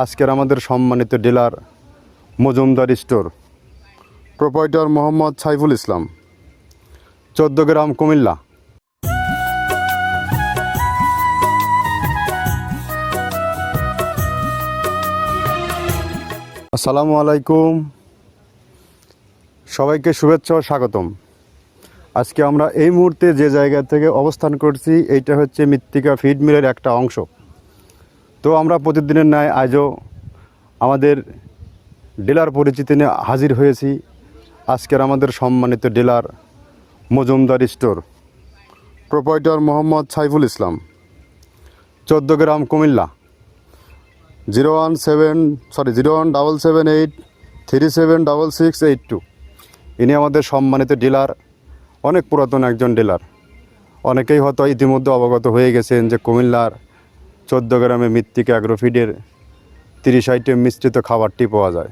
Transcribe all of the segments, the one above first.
আজকের আমাদের সম্মানিত dealer, Majumdar store, proprietor Mohammad Saiful Islam, Chauddagram Comilla. আসসালামু আলাইকুম। সবাইকে শুভেচ্ছা ও স্বাগতম। আজকে আমরা এই মুহূর্তে যে জায়গা থেকে অবস্থান করছি, এইটা হচ্ছে মৃত্তিকা ফিড মিলের একটা অংশ। তো আমরা প্রতিদিনের ন্যায় আজও আমাদের ডিলার পরিচিতি নিয়ে হাজির হয়েছি। আজকের আমাদের সম্মানিত dealer Majumdar store. Proprietor Mohammad Saiful Islam. Chauddagram Comilla. Zero one seven, sorry, zero one double seven eight, three seven double six eight two. ইনি আমাদের সম্মানিত ডিলার, অনেক পুরাতন একজন ডিলার। অনেকেই হয়তো ইতিমধ্যে অবগত হয়ে গেছেন যে কুমিল্লার চোদ্দ গ্রামে মৃত্তিকা অ্যাগ্রোফিডের তিরিশ আইটেম মিশ্রিত খাবারটি পাওয়া যায়।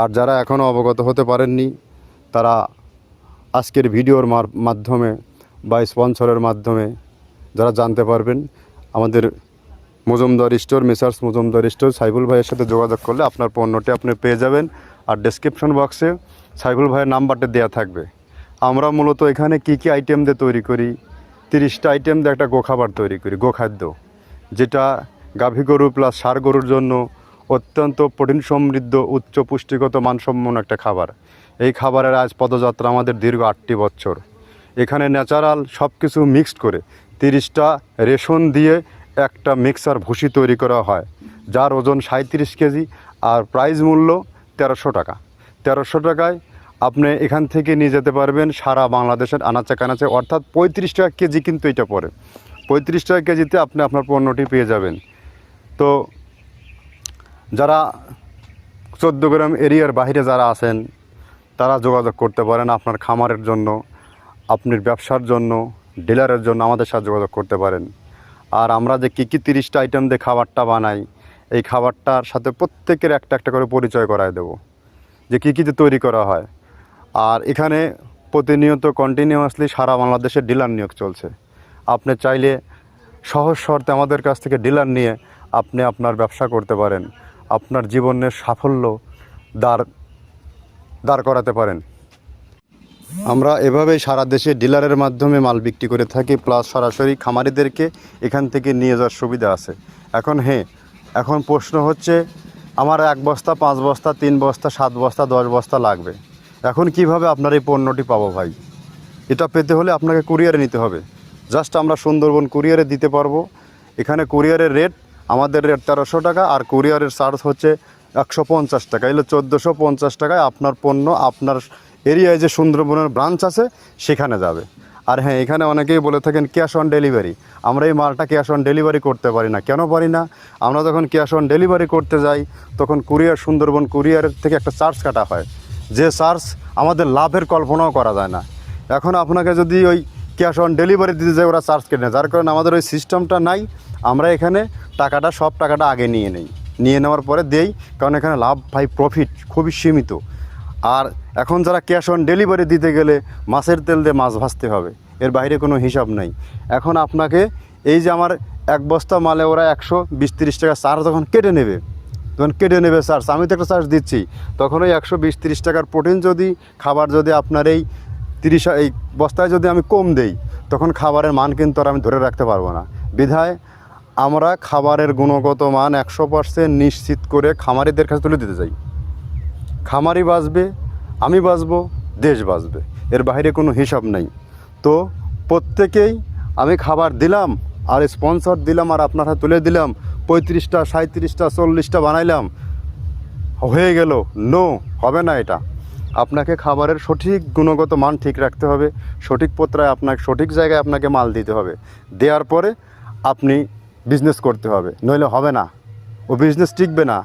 আর যারা এখনও অবগত হতে পারেননি, তারা আজকের ভিডিওর মাধ্যমে বা স্পন্সরের মাধ্যমে যারা জানতে পারবেন, আমাদের Majumdar store, messrs Majumdar store, Saiful ভাইয়ের সাথে যোগাযোগ করলে আপনার পণ্যটি আপনি পেয়ে যাবেন। আর ডেসক্রিপশন বক্সে সাইবুল ভাইয়ের নাম্বারটা দেওয়া থাকবে। আমরা মূলত এখানে কি কি আইটেম দিয়ে তৈরি করি, তিরিশটা আইটেম দিয়ে একটা গোখাবার তৈরি করি, গোখাদ্য। যেটা গাভী গরু প্লাস ষাঁড় গরুর জন্য অত্যন্ত প্রোটিন সমৃদ্ধ, উচ্চ পুষ্টিগত মানসম্পন্ন একটা খাবার। এই খাবারের আজ পদযাত্রা আমাদের দীর্ঘ আটটি বছর। এখানে ন্যাচারাল সব কিছু মিক্সড করে তিরিশটা রেশন দিয়ে একটা মিক্সার ভুসি তৈরি করা হয়, যার ওজন সাঁত্রিশ কেজি আর প্রাইস মূল্য তেরোশো টাকা। তেরোশো টাকায় আপনি এখান থেকে নিয়ে যেতে পারবেন সারা বাংলাদেশের আনাচে কানাচে, অর্থাৎ পঁয়ত্রিশ টাকা কেজি কিন্তু এটা পড়ে। পঁয়ত্রিশ টাকা কেজিতে আপনি আপনার পণ্যটি পেয়ে যাবেন। তো যারা চোদ্দ গ্রাম এরিয়ার বাইরে যারা আছেন, তারা যোগাযোগ করতে পারেন আপনার খামারের জন্য, আপনার ব্যবসার জন্য, ডিলারের জন্য আমাদের সাথে যোগাযোগ করতে পারেন। আর আমরা যে কী কী তিরিশটা আইটেম দিয়ে খাবারটা বানাই, এই খাবারটার সাথে প্রত্যেকের একটা একটা করে পরিচয় করায় দেব, যে কী কীতে তৈরি করা হয়। আর এখানে প্রতিনিয়ত কন্টিনিউয়াসলি সারা বাংলাদেশে ডিলার নিয়োগ চলছে। আপনি চাইলে সহজ শর্তে আমাদের কাছ থেকে ডিলার নিয়ে আপনি আপনার ব্যবসা করতে পারেন। আপনার জীবনের সাফল্য দাঁড় দাঁড় করাতে পারেন। আমরা এভাবেই সারা দেশে ডিলারের মাধ্যমে মাল বিক্রি করে থাকি, প্লাস সরাসরি খামারিদেরকে এখান থেকে নিয়ে যাওয়ার সুবিধা আছে। এখন হ্যাঁ এখন প্রশ্ন হচ্ছে, আমার এক বস্তা, পাঁচ বস্তা, তিন বস্তা, সাত বস্তা, দশ বস্তা লাগবে? এখন কীভাবে আপনার এই পণ্যটি পাবো ভাই? এটা পেতে হলে আপনাকে কুরিয়ারে নিতে হবে। জাস্ট আমরা সুন্দরবন কুরিয়ারে দিতে পারব। এখানে কুরিয়ারের রেট আমাদের রেট তেরোশো টাকা, আর কুরিয়ারের চার্জ হচ্ছে একশো পঞ্চাশ টাকা। এগুলো চোদ্দোশো পঞ্চাশ টাকায় আপনার পণ্য, আপনার এরিয়ায় যে সুন্দরবনের ব্রাঞ্চ আছে, সেখানে যাবে। আর হ্যাঁ এখানে অনেকেই বলে থাকেন ক্যাশ অন ডেলিভারি আমরা এই মালটা ক্যাশ অন ডেলিভারি করতে পারি না। কেন পারি না? আমরা যখন ক্যাশ অন ডেলিভারি করতে যাই, তখন কুরিয়ার সুন্দরবন কুরিয়ারের থেকে একটা চার্জ কাটা হয়। যে চার্জ আমাদের লাভের কল্পনাও করা যায় না। এখন আপনাকে যদি ওই ক্যাশ অন ডেলিভারি দিতে যায়, ওরা চার্জ কেটে নেয়। যার কারণে আমাদের ওই সিস্টেমটা নাই, আমরা এখানে টাকাটা, সব টাকাটা আগে নিয়ে নেই। নিয়ে নেওয়ার পরে দেই, কারণ এখানে লাভ ভাই প্রফিট খুবই সীমিত। আর এখন যারা ক্যাশ অন ডেলিভারি দিতে গেলে মাছের তেল দিয়ে মাছ ভাজতে হবে, এর বাইরে কোনো হিসাব নাই। এখন আপনাকে এই যে আমার এক বস্তা মালে ওরা একশো বিশ তিরিশ টাকা চার্জ যখন কেটে নেবে তখন কেটে নেবে চার্জ, আমি তো একটা চার্জ দিচ্ছি, তখন ওই একশো টাকার প্রোটিন যদি, খাবার যদি আপনার এই তিরিশ, এই বস্তায় যদি আমি কম দেই, তখন খাবারের মান কিন্তু আর আমি ধরে রাখতে পারব না। বিধায় আমরা খাবারের গুণগত মান একশো পার্সেন্ট নিশ্চিত করে খামারিদের কাছে তুলে দিতে চাই। খামারি বাঁচবে, আমি বাঁচবো, দেশ বাঁচবে, এর বাইরে কোনো হিসাব নেই। তো প্রত্যেকেই আমি খাবার দিলাম, আর স্পন্সর দিলাম, আর আপনার তুলে দিলাম, পঁয়ত্রিশটা সাঁত্রিশটা চল্লিশটা বানাইলাম, হয়ে গেল, নো, হবে না এটা। আপনাকে খাবারের সঠিক গুণগত মান ঠিক রাখতে হবে, সঠিক পত্রায় আপনাকে, সঠিক জায়গায় আপনাকে মাল দিতে হবে। দেওয়ার পরে আপনি বিজনেস করতে হবে, নইলে হবে না। ও বিজনেস টিকবে না।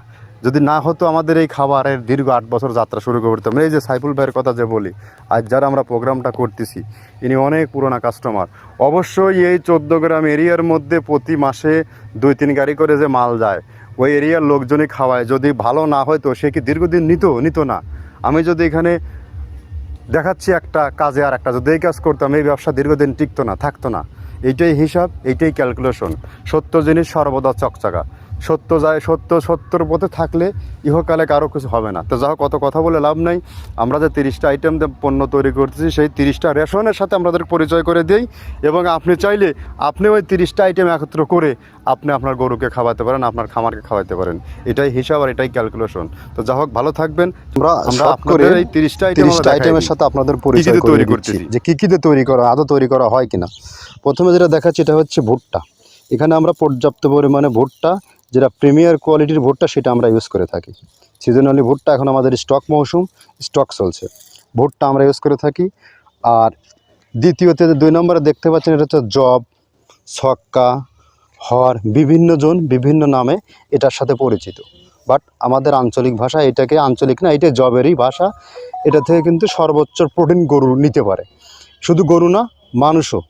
যদি না হতো আমাদের এই খাবারের দীর্ঘ আট বছর যাত্রা শুরু করতাম এই যে সাইফুল ভাইয়ের কথা যে বলি, আজ যারা আমরা প্রোগ্রামটা করতেছি, ইনি অনেক পুরোনা কাস্টমার অবশ্যই এই চোদ্দ গ্রাম এরিয়ার মধ্যে প্রতি মাসে দুই তিন গাড়ি করে যে মাল যায়, ওই এরিয়ার লোকজনই খাওয়ায়। যদি ভালো না হয়তো, সে কি দীর্ঘদিন নিত? নিত না। আমি যদি এখানে দেখাচ্ছি একটা কাজে আর একটা, যদি এই কাজ করতাম, এই ব্যবসা দীর্ঘদিন টিকতো না, থাকতো না। এইটাই হিসাব, এইটাই ক্যালকুলেশন সত্য জিনিস সর্বদা চকচকা। সত্য যায় সত্য সত্যর পথে থাকলে ইহকালে কারও কিছু হবে না। তো যা হোক কত কথা বলে লাভ নাই। আমরা যে তিরিশটা আইটেম পণ্য তৈরি করতেছি সেই তিরিশটা রেশনের সাথে আমাদের পরিচয় করে দিই এবং আপনি চাইলে আপনি ওই তিরিশটা আইটেম একত্র করে আপনি আপনার গরুকে খাওয়াতে পারেন আপনার খামারকে খাওয়াতে পারেন। এটাই হিসাব আর এটাই ক্যালকুলেশন তো যা হোক ভালো থাকবেন। আমরা আপনাদের এই তিরিশটা আইটেম আইটেমের সাথে আপনাদের পরিচয় তৈরি করতেছি। যে কী কীতে তৈরি করা আদৌ তৈরি করা হয় কিনা? প্রথমে যেটা দেখাচ্ছি এটা হচ্ছে ভুট্টা। এখানে আমরা পর্যাপ্ত পরিমাণে ভুট্টা যেটা প্রিমিয়ার কোয়ালিটির ভুট্টা সেটা আমরা ইউজ করে থাকি। সিজনালি ভুট্টা এখন আমাদের স্টক মৌসুম স্টক চলছে। ভুট্টা আমরা ইউজ করে থাকি। আর দ্বিতীয়তে দুই নম্বরে দেখতে পাচ্ছেন এটা হচ্ছে জব, ছক্কা, হর, বিভিন্ন জন, বিভিন্ন নামে এটার সাথে পরিচিত। বাট আমাদের আঞ্চলিক ভাষা এটাকে আঞ্চলিক না এটা জবেরই ভাষা। এটা থেকে কিন্তু সর্বোচ্চ প্রোটিন গরু নিতে পারে। শুধু গরু না, মানুষও।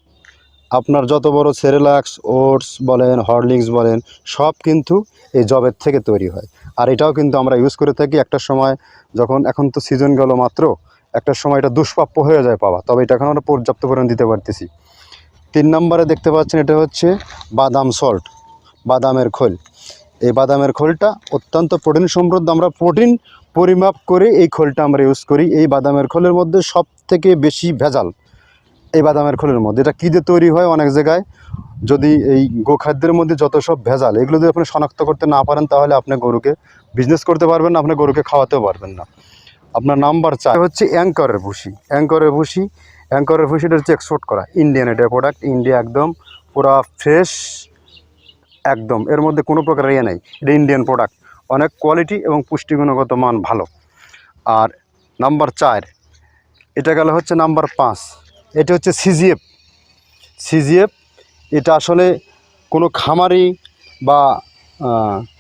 আপনার যত বড় সেরেলাক্স, ওটস বলেন, হরলিক্স বলেন, সব কিন্তু এই জবের থেকে তৈরি হয়। আর এটাও কিন্তু আমরা ইউজ করে থাকি একটা সময় যখন, এখন তো সিজন গেল মাত্র, একটা সময় এটা দুষ্প্রাপ্য হয়ে যায় পাওয়া। তবে এটা এখন আমরা পর্যাপ্ত পরিমাণ দিতে পারতেছি। তিন নম্বরে দেখতে পাচ্ছেন এটা হচ্ছে বাদাম সল্ট বাদামের খোল। এই বাদামের খোলটা অত্যন্ত প্রোটিন সমৃদ্ধ। আমরা প্রোটিন পরিমাপ করে এই খোলটা আমরা ইউজ করি। এই বাদামের খোলের মধ্যে সব থেকে বেশি ভেজাল এই বাদামের খোলের মধ্যে। এটা কী দিয়ে তৈরি হয় অনেক জায়গায়? যদি এই গোখাদ্যের মধ্যে যত সব ভেজাল, এগুলো যদি আপনি শনাক্ত করতে না পারেন, তাহলে আপনি গরুকে বিজনেস করতে পারবেন না, আপনি গরুকে খাওয়াতেও পারবেন না। আপনার নাম্বার চার হচ্ছে অ্যাঙ্করের ভুসি। অ্যাঙ্করের ভুসি, অ্যাঙ্করের ভুসিটা হচ্ছে এক্সপোর্ট করা। ইন্ডিয়ান এটা প্রোডাক্ট ইন্ডিয়া একদম পুরা ফ্রেশ একদম। এর মধ্যে কোনো প্রকার ইয়ে নেই। এটা ইন্ডিয়ান প্রোডাক্ট অনেক কোয়ালিটি এবং পুষ্টিগুণগত মান ভালো। আর নাম্বার চার, এটা গেল হচ্ছে নাম্বার পাঁচ। এটা হচ্ছে সিজিএফ সিজিএফ এটা আসলে কোনো খামারি বা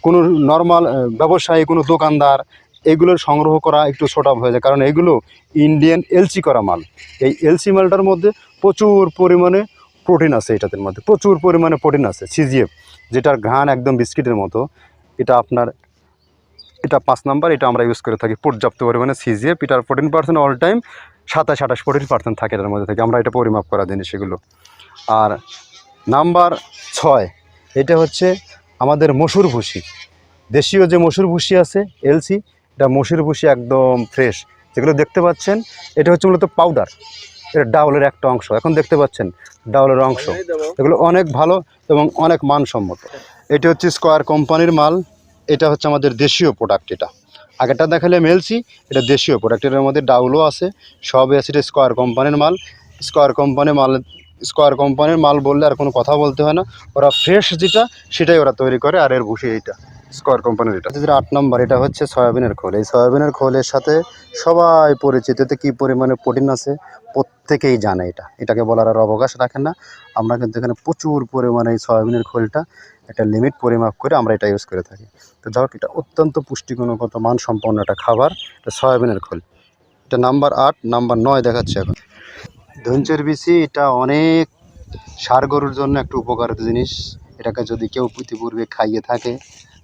কোনো নর্মাল ব্যবসায়ী, কোনো দোকানদার এগুলোর সংগ্রহ করা একটু ছোটা হয়ে যায়। কারণ এগুলো ইন্ডিয়ান এলসি করা মাল। এই এলসি মালটার মধ্যে প্রচুর পরিমাণে প্রোটিন আছে এটাদের মধ্যে। প্রচুর পরিমাণে প্রোটিন আছে সিজিএফ যেটার ঘ্রাণ একদম বিস্কিটের মতো। এটা আপনার, এটা পাঁচ নাম্বার, এটা আমরা ইউজ করে থাকি পর্যাপ্ত পরিমাণে সিজিএফ এটার প্রোটিন পার্সেন্ট অল টাইম সাতাশ, আঠাশ প্রোটিন পার্সেন্ট থাকে এটার মধ্যে থেকে। আমরা এটা পরিমাপ করা জিনিস সেগুলো আর নাম্বার ছয়, এটা হচ্ছে আমাদের মসুর ভুসি। দেশীয় যে মসুর ভুসি আছে, এলসি, এটা মসুর ভুসি একদম ফ্রেশ যেগুলো দেখতে পাচ্ছেন, এটা হচ্ছে মূলত পাউডার এটা ডাউলের একটা অংশ। এখন দেখতে পাচ্ছেন, ডাউলের অংশ। এগুলো অনেক ভালো এবং অনেক মানসম্মত। এটা হচ্ছে স্কোয়ার কোম্পানির মাল। এটা হচ্ছে আমাদের দেশীয় প্রোডাক্ট এটা। আগেরটা দেখালে মেলসি এটা দেশীয় প্রোডাক্টের মধ্যে ডাউলও আছে সব আছে এটা স্কোয়ার কোম্পানির মাল। স্কোয়ার কোম্পানির মাল স্কোয়ার কোম্পানির মাল বললে আর কোনো কথা বলতে হয় না। ওরা ফ্রেশ যেটা, সেটাই ওরা তৈরি করে, আর এর ভুষি এইটা। স্কোয়ার কোম্পানির এটা। যেটা আট নম্বর, এটা হচ্ছে সয়াবিনের খোল। এই সয়াবিনের খোলের সাথে সবাই পরিচিত। এতে কী পরিমাণে প্রোটিন আছে প্রত্যেকেই জানে এটা। এটাকে বলার আর অবকাশ রাখেন না। আমরা কিন্তু এখানে প্রচুর পরিমাণে এই সয়াবিনের খোলটা একটা লিমিট পরিমাপ করে আমরা এটা ইউজ করে থাকি। তো যাই হোক, এটা অত্যন্ত পুষ্টিগুণগত মানসম্পন্ন একটা খাবার, এটা সয়াবিনের খোল। এটা নাম্বার আট, নাম্বার নয় দেখাচ্ছে এখন। ধনচের বিচি, এটা অনেক সার গরুর জন্য একটা উপকারিত জিনিস। এটাকে যদি কেউ ইতিপূর্বে খাইয়ে থাকে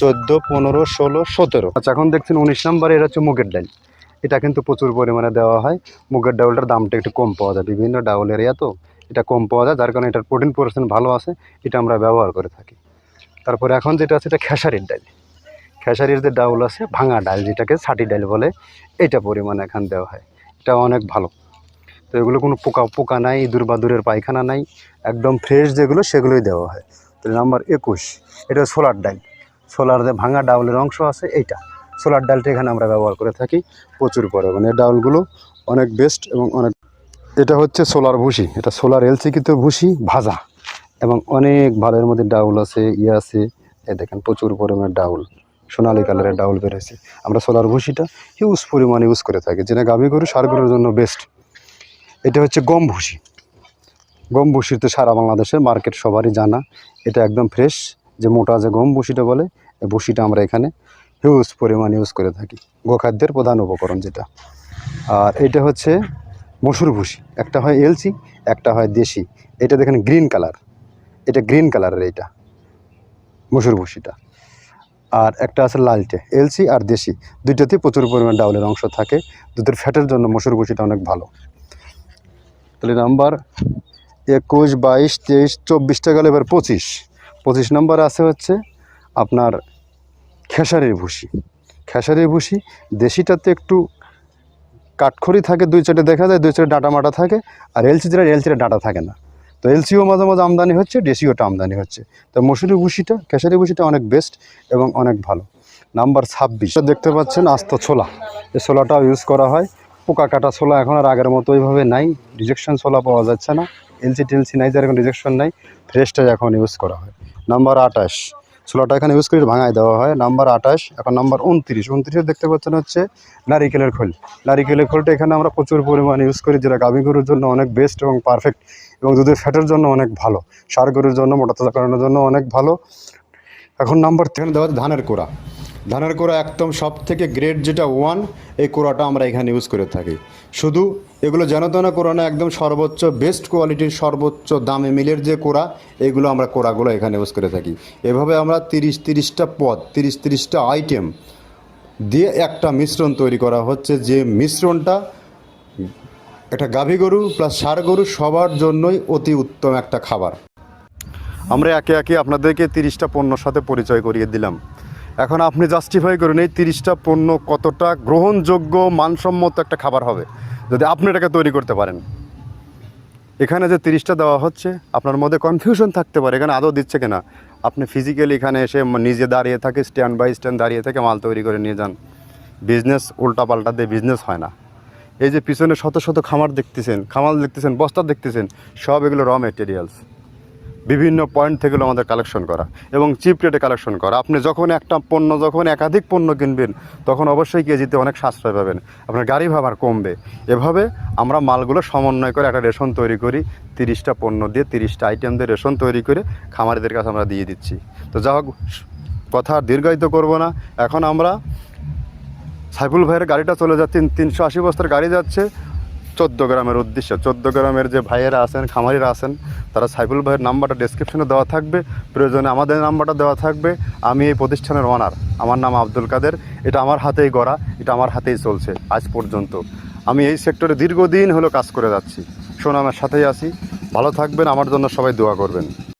চোদ্দ, পনেরো, ষোলো, সতেরো। আচ্ছা এখন দেখছেন উনিশ নাম্বারে এটা হচ্ছে মুগের ডাল। এটা কিন্তু প্রচুর পরিমাণে দেওয়া হয়। মুগের ডাউলটার দামটা একটু কম পাওয়া যায়। বিভিন্ন ডাউলের এরিয়া তো এটা কম পাওয়া যায়, যার কারণে এটার প্রোটিন পার্সেন্ট ভালো আছে, এটা আমরা ব্যবহার করে থাকি। তারপরে এখন যেটা আছে, এটা খেসারির ডাল। খেসারির যে ডাউল আছে, ভাঙা ডাল যেটাকে ছাটি ডাল বলে, এটা পরিমাণে এখান দেওয়া হয়। এটা অনেক ভালো। তো এগুলো কোনো পোকা পোকা নাই, ইঁদুর বাদুরের পায়খানা নাই। একদম ফ্রেশ যেগুলো, সেগুলোই দেওয়া হয়। তো নাম্বার একুশ, এটা সোলার ডাল। সোলার যে ভাঙা ডাউলের অংশ আছে এইটা। সোলার ডালটা এখানে আমরা ব্যবহার করে থাকি প্রচুর পরিমাণে। ডাউলগুলো অনেক বেস্ট এবং অনেক এটা হচ্ছে সোলার ভুসি। এটা সোলার এলসিকিতে ভুসি ভাজা। এবং অনেক ভালো এর মধ্যে ডাউল আছে ইয়ে আছে। এ দেখেন প্রচুর পরিমাণে ডাউল। সোনালি কালারের ডাউল বেরোছে আমরা সোলার ভুসিটা হিউজ পরিমাণে ইউজ করে থাকি। যেটা গাভী গরু সার গরুর জন্য বেস্ট এটা হচ্ছে গম ভুসি। গম ভুসির তো সারা বাংলাদেশের মার্কেট সবারই জানা। এটা একদম ফ্রেশ যে মোটা যে গম ভুসিটা বলে ভুসিটা আমরা এখানে হিউজ পরিমাণ ইউজ করে থাকি। গোখাদ্যের প্রধান উপকরণ যেটা। আর এটা হচ্ছে মসুর ভুসি একটা হয় এলসি একটা হয় দেশি। এটা দেখেন গ্রিন কালার এটা গ্রিন কালারের এইটা, মসুর ভুসিটা আর একটা আছে লালটে এলসি আর দেশি। দুইটাতেই প্রচুর পরিমাণ ডাউলের অংশ থাকে। দুধের ফ্যাটের জন্য মসুর ভুসিটা অনেক ভালো। তাহলে নাম্বার একুশ, বাইশ, তেইশ চব্বিশটা গেলে এবার পঁচিশ। পঁচিশ নাম্বার আছে হচ্ছে আপনার খেসারির ভুসি। খেসারির ভুসি, দেশিটাতে একটু কাঠখড়ি থাকে, দুই চারটে দেখা যায়, দুই চারটে ডাটা মাটা থাকে, আর এলসি যেটা এলসিটা ডাটা থাকে না। তো এলসিও মাঝে মাঝে আমদানি হচ্ছে দেশিওটা আমদানি হচ্ছে। তো মসুরি ভুসিটা খেসারি ভুসিটা অনেক বেস্ট এবং অনেক ভালো। নাম্বার ছাব্বিশ দেখতে পাচ্ছেন আস্ত ছোলা। এই ছোলাটাও ইউজ করা হয়। পোকা কাটা ছোলা এখন আর আগের মতো ওইভাবে নাই। রিজেকশন ছোলা পাওয়া যাচ্ছে না। এলসি টেলসি নাই, যার এখন রিজেকশন নাই। ফ্রেশটাই এখন ইউজ করা হয়। নাম্বার আঠাশ ছোলাটা এখানে ইউজ করি ভাঙায় দেওয়া হয়। নাম্বার আঠাশ, এখন নাম্বার উনত্রিশ। উনত্রিশে দেখতে পাচ্ছেন হচ্ছে নারিকেলের খোল। নারিকেলের খোলটা এখানে আমরা প্রচুর পরিমাণে ইউজ করি, যেটা গাভী গরুর জন্য অনেক বেস্ট এবং পারফেক্ট এবং দুধের ফ্যাটের জন্য অনেক ভালো। সার গরুর জন্য, মোটা তাজা করানোর জন্য অনেক ভালো। এখন নাম্বার এখানে দেওয়া ধানের কোড়া। ধানের কোড়া একদম সব থেকে গ্রেড যেটা ওয়ান এই কোড়াটা আমরা এখানে ইউজ করে থাকি। শুধু এগুলো যেন তেন কোড়া না, একদম সর্বোচ্চ বেস্ট কোয়ালিটির সর্বোচ্চ দামে মিলের যে কোড়া এইগুলো আমরা কোড়াগুলো এখানে ইউজ করে থাকি। এভাবে আমরা তিরিশ, তিরিশটা পদ, তিরিশ, তিরিশটা আইটেম দিয়ে একটা মিশ্রণ তৈরি করা হচ্ছে যে মিশ্রণটা একটা গাভী গরু প্লাস ষাঁড় গরু সবার জন্যই অতি উত্তম একটা খাবার। আমরা একে একে আপনাদেরকে তিরিশটা পণ্যর সাথে পরিচয় করিয়ে দিলাম। এখন আপনি জাস্টিফাই করুন এই তিরিশটা পণ্য কতটা গ্রহণযোগ্য, মানসম্মত একটা খাবার হবে, যদি আপনি এটাকে তৈরি করতে পারেন। এখানে যে তিরিশটা দেওয়া হচ্ছে, আপনার মধ্যে কনফিউশন থাকতে পারে, এখানে আদৌ দিচ্ছে কিনা। আপনি ফিজিক্যালি এখানে এসে নিজে দাঁড়িয়ে থাকে স্ট্যান্ড বাই স্ট্যান্ড দাঁড়িয়ে থেকে মাল তৈরি করে নিয়ে যান। বিজনেস উল্টাপাল্টা দিয়ে বিজনেস হয় না। এই যে পিছনে শত শত খামার দেখতেছেন খামার দেখতেছেন, বস্তা দেখতেছেন, সব এগুলো র মেটেরিয়ালস বিভিন্ন পয়েন্ট থেকে আমাদের কালেকশন করা এবং চিপ রেটে কালেকশন করা। আপনি যখন একটা পণ্য, যখন একাধিক পণ্য কিনবেন, তখন অবশ্যই কেজিতে অনেক সাশ্রয় পাবেন। আপনার গাড়ি ভাড়া কমবে। এভাবে আমরা মালগুলো সমন্বয় করে একটা রেশন তৈরি করি। তিরিশটা পণ্য দিয়ে তিরিশটা আইটেম দিয়ে রেশন তৈরি করে খামারিদের কাছে আমরা দিয়ে দিচ্ছি। তো যা হোক, কথা দীর্ঘায়িত করব না। এখন আমরা সাইফুল ভাইয়ের গাড়িটা চলে যাচ্ছে, তিনশো আশি বস্তার গাড়ি যাচ্ছে। চোদ্দ গ্রামের উদ্দেশ্য। চোদ্দ গ্রামের যে ভাইয়েরা আছেন, খামারিরা আছেন, তারা সাইফুল ভাইয়ের নাম্বারটা ডিসক্রিপশনে দেওয়া থাকবে। প্রয়োজনে আমাদের নাম্বারটা দেওয়া থাকবে। আমি এই প্রতিষ্ঠানের ওনার আমার নাম আব্দুল কাদের। এটা আমার হাতেই গড়া, এটা আমার হাতেই চলছে আজ পর্যন্ত। আমি এই সেক্টরে দীর্ঘদিন হলো কাজ করে যাচ্ছি। শোন আমার সাথেই আছি। ভালো থাকবেন, আমার জন্য সবাই দোয়া করবেন।